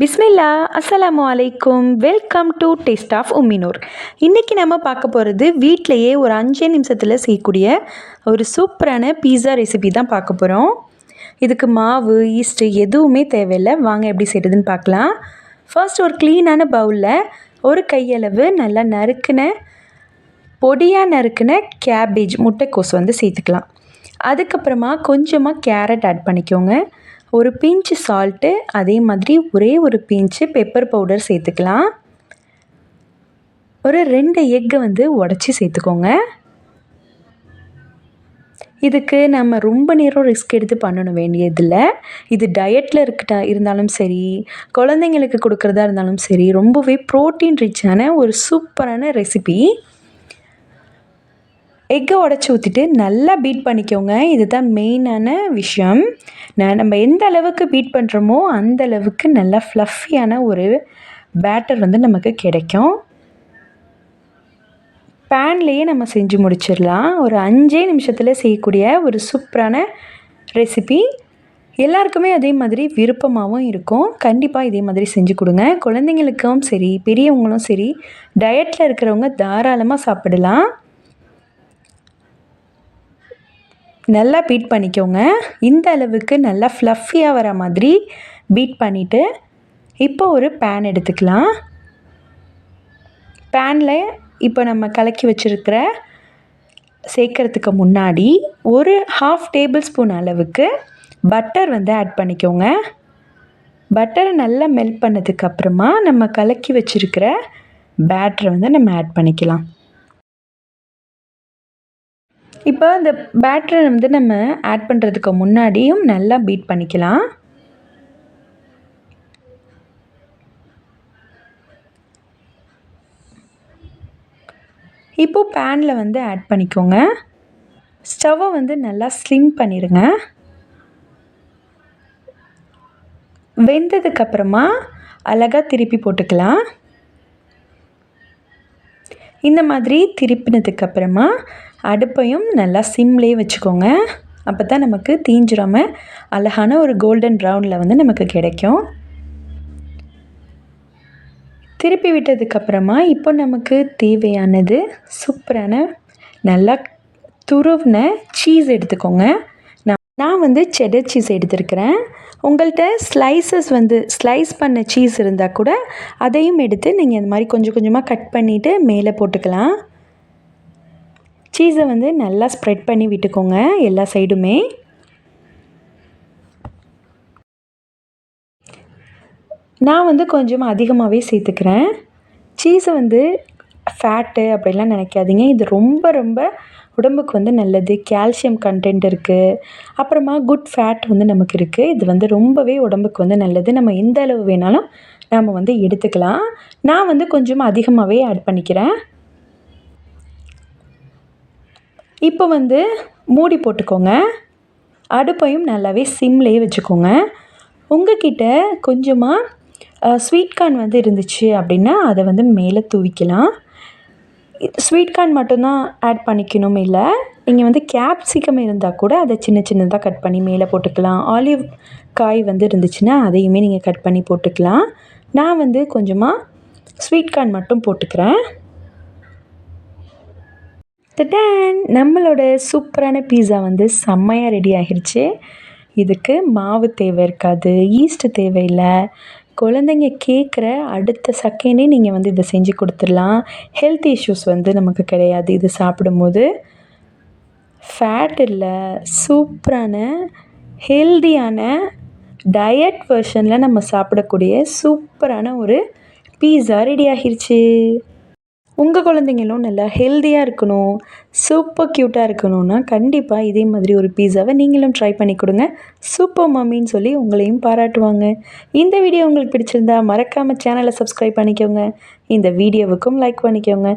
பிஸ்மில்லா அஸ்ஸலாமு அலைக்கும். Welcome to taste of உம்மினூர். இன்றைக்கி நம்ம பார்க்க போகிறது வீட்டிலையே ஒரு அஞ்சே நிமிஷத்தில் செய்யக்கூடிய ஒரு சூப்பரான பீஸா ரெசிபி தான் பார்க்க போகிறோம் இதுக்கு மாவு ஈஸ்ட்டு எதுவுமே தேவையில்லை. வாங்க எப்படி செய்கிறதுன்னு பார்க்கலாம். ஃபர்ஸ்ட் ஒரு க்ளீனான பவுலில் ஒரு கையளவு நல்லா நறுக்கின பொடியாக நறுக்கின கேபேஜ் முட்டைக்கோஸ் வந்து சேர்த்துக்கலாம். அதுக்கப்புறமா கொஞ்சமாக கேரட் ஆட் பண்ணிக்கோங்க. ஒரு பிஞ்சு சால்ட்டு அதே மாதிரி ஒரே ஒரு பிஞ்சு பெப்பர் பவுடர் சேர்த்துக்கலாம். ஒரு ரெண்டு எக்கை வந்து உடச்சி சேர்த்துக்கோங்க. இதுக்கு நம்ம ரொம்ப நேரம் ரிஸ்க் எடுத்து பண்ணணும் வேண்டியதில்லை. இது டயட்டில் இருக்கட்டா இருந்தாலும் சரி குழந்தைங்களுக்கு கொடுக்குறதா இருந்தாலும் சரி ரொம்பவே ப்ரோட்டீன் ரிச்சான ஒரு சூப்பரான ரெசிபி எக்கை உடச்சி ஊற்றிட்டு நல்லா பீட் பண்ணிக்கோங்க. இதுதான் மெயினான விஷயம். நான் நம்ம எந்த அளவுக்கு பீட் பண்ணுறோமோ அந்த அளவுக்கு நல்லா ஃப்ளஃபியான ஒரு பேட்டர் வந்து நமக்கு கிடைக்கும். பேன்லேயே நம்ம செஞ்சு முடிச்சிடலாம். ஒரு அஞ்சே நிமிஷத்தில் செய்யக்கூடிய ஒரு சூப்பரான ரெசிபி எல்லாருக்குமே அதே மாதிரி விருப்பமாகவும் இருக்கும். கண்டிப்பாக இதே மாதிரி செஞ்சு கொடுங்க. குழந்தைங்களுக்கும் சரி பெரியவங்களும் சரி டயட்டில் இருக்கிறவங்க தாராளமாக சாப்பிடலாம். நல்லா பீட் பண்ணிக்கோங்க. இந்த அளவுக்கு நல்லா ஃப்ளஃபியாக வர மாதிரி பீட் பண்ணிவிட்டு இப்போ ஒரு பேன் எடுத்துக்கலாம். பேனில் இப்போ நம்ம கலக்கி வச்சுருக்கிற சேர்க்கறதுக்கு முன்னாடி ஒரு ஹாஃப் டேபிள் ஸ்பூன் அளவுக்கு பட்டர் வந்து ஆட் பண்ணிக்கோங்க. பட்டரை நல்லா மெல்ட் பண்ணதுக்கப்புறமா நம்ம கலக்கி வச்சுருக்கிற பேட்டரை வந்து நம்ம ஆட் பண்ணிக்கலாம். இப்போ இந்த பேட்டரை வந்து நம்ம ஆட் பண்ணுறதுக்கு முன்னாடியும் நல்லா பீட் பண்ணிக்கலாம். இப்போது பேனில் வந்து ஆட் பண்ணிக்கோங்க. ஸ்டவ்வை வந்து நல்லா ஸ்லிம் பண்ணிடுங்க வெந்ததுக்கப்புறமா அழகாக திருப்பி போட்டுக்கலாம். இந்த மாதிரி திருப்பினதுக்கப்புறமா அடுப்பையும் நல்லா சிம்லேயே வச்சுக்கோங்க. அப்போ தான் நமக்கு தீஞ்சிடாமல் அழகான ஒரு கோல்டன் ப்ரௌனில் வந்து நமக்கு கிடைக்கும். திருப்பி விட்டதுக்கப்புறமா இப்போ நமக்கு தேவையானது சூப்பரான நல்லா துருவின சீஸ் எடுத்துக்கோங்க. நான் வந்து செடர் சீஸ் எடுத்திருக்கிறேன். உங்கள்கிட்ட ஸ்லைசஸ் வந்து ஸ்லைஸ் பண்ண சீஸ் இருந்தால் கூட அதையும் எடுத்து நீங்கள் இந்த மாதிரி கொஞ்சம் கொஞ்சமாக கட் பண்ணிவிட்டு மேலே போட்டுக்கலாம். சீஸை வந்து நல்லா ஸ்ப்ரெட் பண்ணி விட்டுக்கோங்க எல்லா சைடுமே நான் வந்து கொஞ்சம் அதிகமாகவே சேர்த்துக்கிறேன். சீஸை வந்து ஃபேட்டு அப்படிலாம் நினைக்காதீங்க. இது ரொம்ப ரொம்ப உடம்புக்கு வந்து நல்லது கால்சியம் கண்டென்ட் இருக்குது அப்புறமா குட் ஃபேட் வந்து நமக்கு இருக்குது இது வந்து ரொம்பவே உடம்புக்கு வந்து நல்லது. நம்ம எந்த அளவு வேணாலும் நாம் வந்து எடுத்துக்கலாம். நான் வந்து கொஞ்சம் அதிகமாகவே ஆட் பண்ணிக்கிறேன். இப்போ வந்து மூடி போட்டுக்கோங்க. அடுப்பையும் நல்லாவே சிம்லேயே வச்சுக்கோங்க. உங்ககிட்ட கொஞ்சமாக ஸ்வீட் கார்ன் வந்து இருந்துச்சு அப்படின்னா அதை வந்து மேலே தூவிக்கலாம். ஸ்வீட் கார்ன் மட்டும்தான் ஆட் பண்ணிக்கணும் இல்லை. நீங்கள் வந்து கேப்சிகம் இருந்தால் கூட அதை சின்ன சின்னதாக கட் பண்ணி மேலே போட்டுக்கலாம். ஆலிவ் காய் வந்து இருந்துச்சுன்னா அதையுமே நீங்கள் கட் பண்ணி போட்டுக்கலாம். நான் வந்து கொஞ்சமாக ஸ்வீட் கார்ன் மட்டும் போட்டுக்கிறேன். தட்டான் நம்மளோட சூப்பரான பீஸா வந்து செம்மையாக ரெடி ஆகிருச்சு. இதுக்கு மாவு தேவை இருக்காது ஈஸ்ட்டு தேவையில்லை. குழந்தைங்க கேட்குற அடுத்த செகண்டே நீங்கள் வந்து இதை செஞ்சு கொடுத்துடலாம். ஹெல்த் இஷ்யூஸ் வந்து நமக்கு கிடையாது. இது சாப்பிடும்போது ஃபேட் இல்லை சூப்பரான ஹெல்தியான டயட் வெர்ஷனில் நம்ம சாப்பிடக்கூடிய சூப்பரான ஒரு பீஸா ரெடி ஆகிருச்சு. உங்கள் குழந்தைங்களும் நல்லா ஹெல்த்தியாக இருக்கணும் சூப்பர் க்யூட்டாக இருக்கணும்னா கண்டிப்பாக இதே மாதிரி ஒரு பீஸாவை நீங்களும் ட்ரை பண்ணி கொடுங்க. சூப்பர் மம்மின்னு சொல்லி உங்களையும் பாராட்டுவாங்க. இந்த வீடியோ உங்களுக்கு பிடிச்சிருந்தா மறக்காமல் சேனலை சப்ஸ்கிரைப் பண்ணிக்கோங்க. இந்த வீடியோவுக்கும் லைக் பண்ணிக்கோங்க.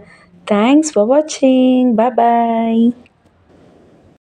தேங்க்ஸ் ஃபார் வாட்சிங் பாய்